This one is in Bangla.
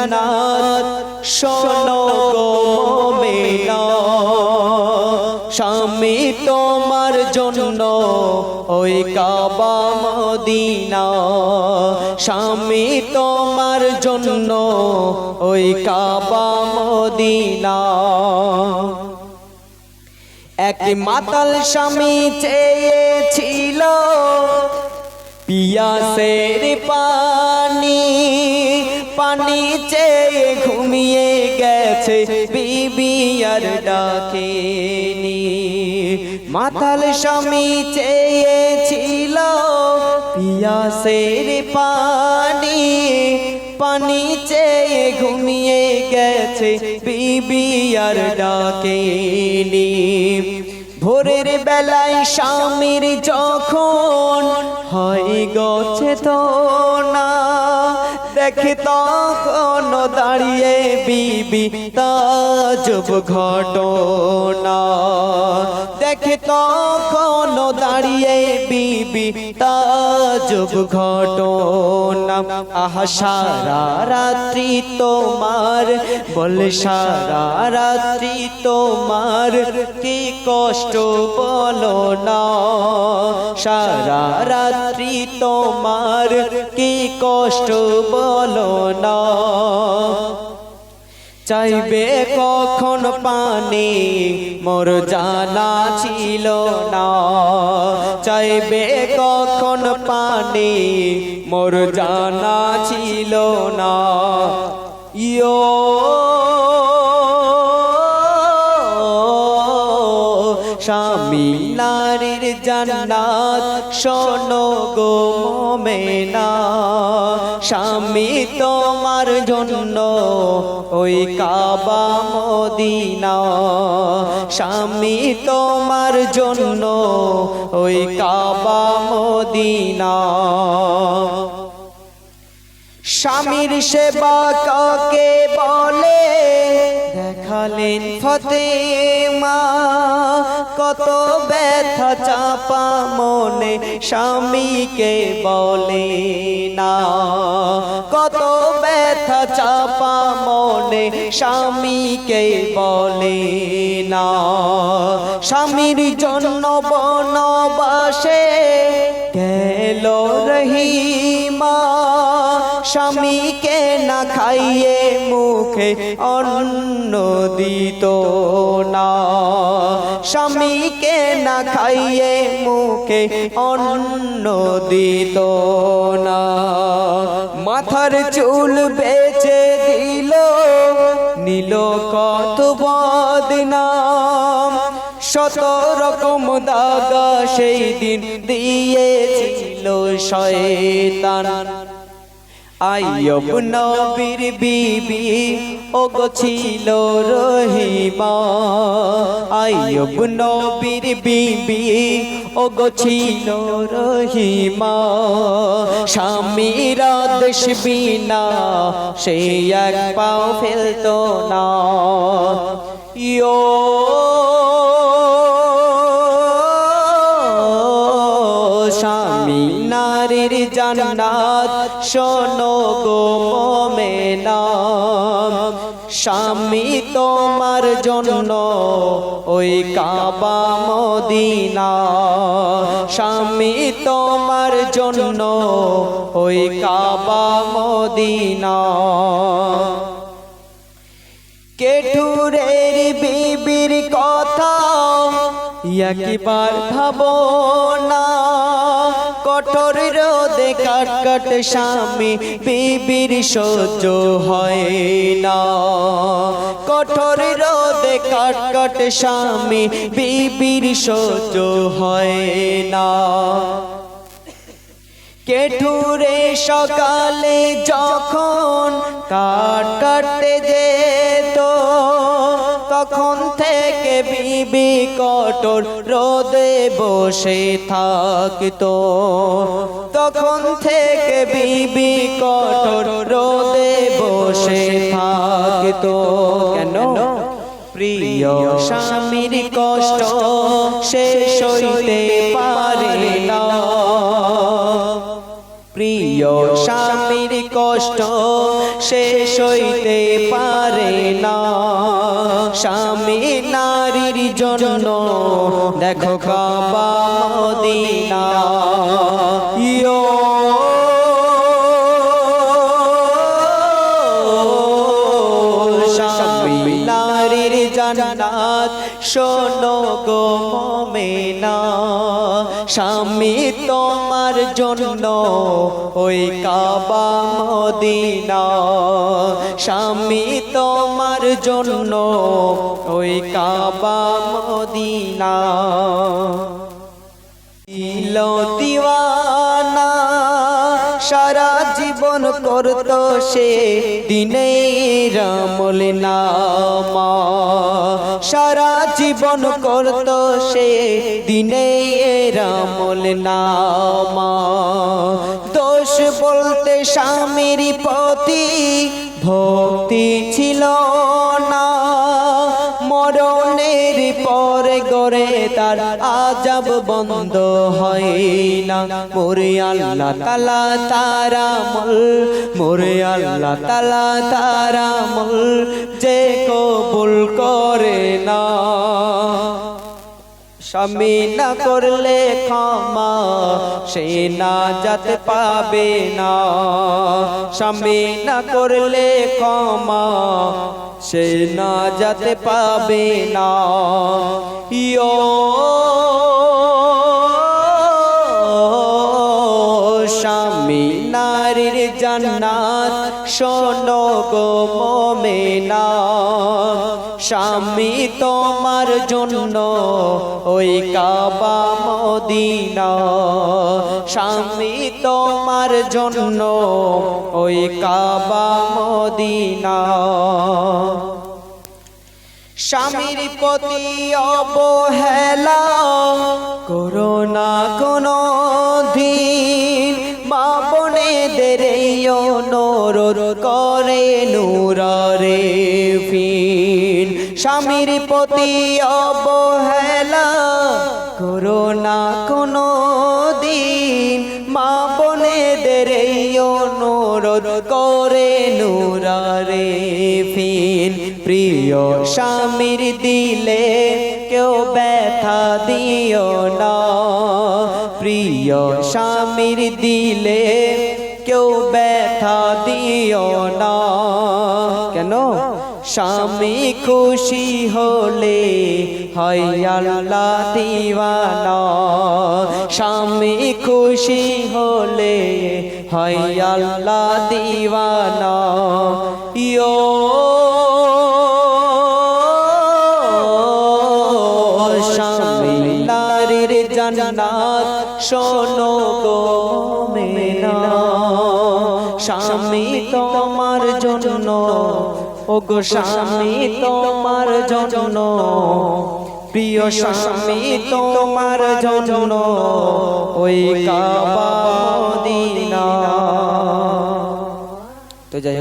জান্নাত, শোনো গো স্বামী তোমার জন্য ওই কাবা মদিনা। স্বামী তোমার জন্য ওই কাবা মদিনা। এক মাতাল স্বামী চেয়েছিল পিয়াসের পানি। পানি চেয়ে ঘুমিয়ে গেছে বিবি আর ডাকেনি মাতাল স্বামী চেয়েছিল পিয়াসের পানি। পানি চেয়ে ঘুমিয়ে গেছে বিবি আর ডাকেনি ভোরের বেলায় স্বামীর যখন হয় গছে তো দেখে তখন দাঁড়িয়ে বিবি তাজব ঘটনা। দেখি তখন দাঁড়িয়ে বিবি তাজব ঘটনা আহা সারা রাত্রি তোমার। বলে সারা রাত্রি তোমার, কি কষ্ট বলো না। সারা রাত্রি তোমার, কি কষ্ট বলো না। চাইবে কখন পানি? মোর জানা ছিল না। চাইবে কখন পানি? মোর জানা ছিল না। ইয়ো স্বামী নারীর জান্নাত, শোনো গো মোমেনা। স্বামী তোমার জন্য ওই কাবা মদিনা। স্বামী তোমার জন্য ওই কাবা মদিনা। স্বামীর সেবা কাকে বলে? দেখালেন ফতেমা, কত ব্যথা চাপা মনে স্বামীকে বলে না। কত ব্যথা চাপা মনে স্বামীকে বলে না। স্বামীর জন্য বনবাসে গেল রহিমা। স্বামীকে না খাইয়ে মুখে অন্ন দিত না। স্বামীকে না খাইয়ে মুখে অন্ন দিত না। মাথার চুল বেচে দিল, নীল কত বদনাম। শত রকম দাগা সেই দিন দিয়েছিল শয়তান। আইয়ব নবীর বিবি ও গো রহিমা। আইয়ব নবীর বিবি ও গো রহিমা। স্বামীর দেশ বিনা, সে এক পাও ফেলতো না। স্বামী নারীর জান্নাত, শোনো গো মোমেনা। স্বামী তোমার জন্য ওই কাবা মদিনা। স্বামী তোমার জন্য ওই কাবা মদিনা। কেঠুরের বিবির কথা একবার ভাবো না। কঠোর রোদে কাট কাট স্বামী, বিবির সহ্য হয় না। কঠোর রোদে স্বামী, বিবির সহ্য হয় না। কেঠুরে সকালে যখন কাট কাটতে যেত কঠোর রোদে বসে থাকতো। তখন থেকে বিবি কঠোর রোদে বসে থাকতো। কেন? প্রিয় স্বামীর কষ্ট সে সইতে পারে না। প্রিয় স্বামীর কষ্ট সে সইতে পারে না। স্বামী নারীর জন্য। দেখো কাবা মদিনা শোনো গো মেনা স্বামী তোমার জন্য ওই কাবা মদিনা। স্বামী তোমার জন্য ওই কাবা মদিনা। দিল দিওয়ানা সারা জীবন করত সে দিনে রামল নামা। সারা জীবন করত সে দিনে রামল নামা। দোষ বলতে স্বামীর পতি ভক্তি ছিল। গড়ে তার আজব বন্ধ হয় না। মোরে আল্লাহ তালা তারা মল মোরে আল্লাহ তালা তারা মল যে কবুল করে না। স্বামী না করলে ক্ষমা, সে না যাতে পাবে না। স্বামী না করলে ক্ষমা সে না যাতে পাবে না। ইয়। স্বামী নারীর জান্নাত শোনো গো মোমেনা। স্বামী তোমার জন্য ওই কাবা মদিনা। স্বামী তোমার জন্য ওই কাবা মদিনা। স্বামীর প্রতি অবহেলা করোনা কোনো দিন। মা বোনেদের নরর করে নূরে ফিন স্বামীর প্রতি অবহেলা করোনা কোনো দিন মা বোনেদের অনুরোধ করে নূরারে ফিন প্রিয় স্বামীর দিলে কেউ ব্যথা দিও না। প্রিয় স্বামীর দিলে কেউ ব্যথা স্বামী খুশি হলে হয় আল্লাহ দিওয়ানা। স্বামী খুশি হলে হয় আল্লাহ দিওয়ানা। ইয়ো স্বামী নারীর জান্নাত শোনো গো মেনা। স্বামী তোমার জন্য ও গো স্বামী তোমার জন্য। প্রিয় স্বামী তোমার জন্য। ওই কাবা মদিনা। তো যাই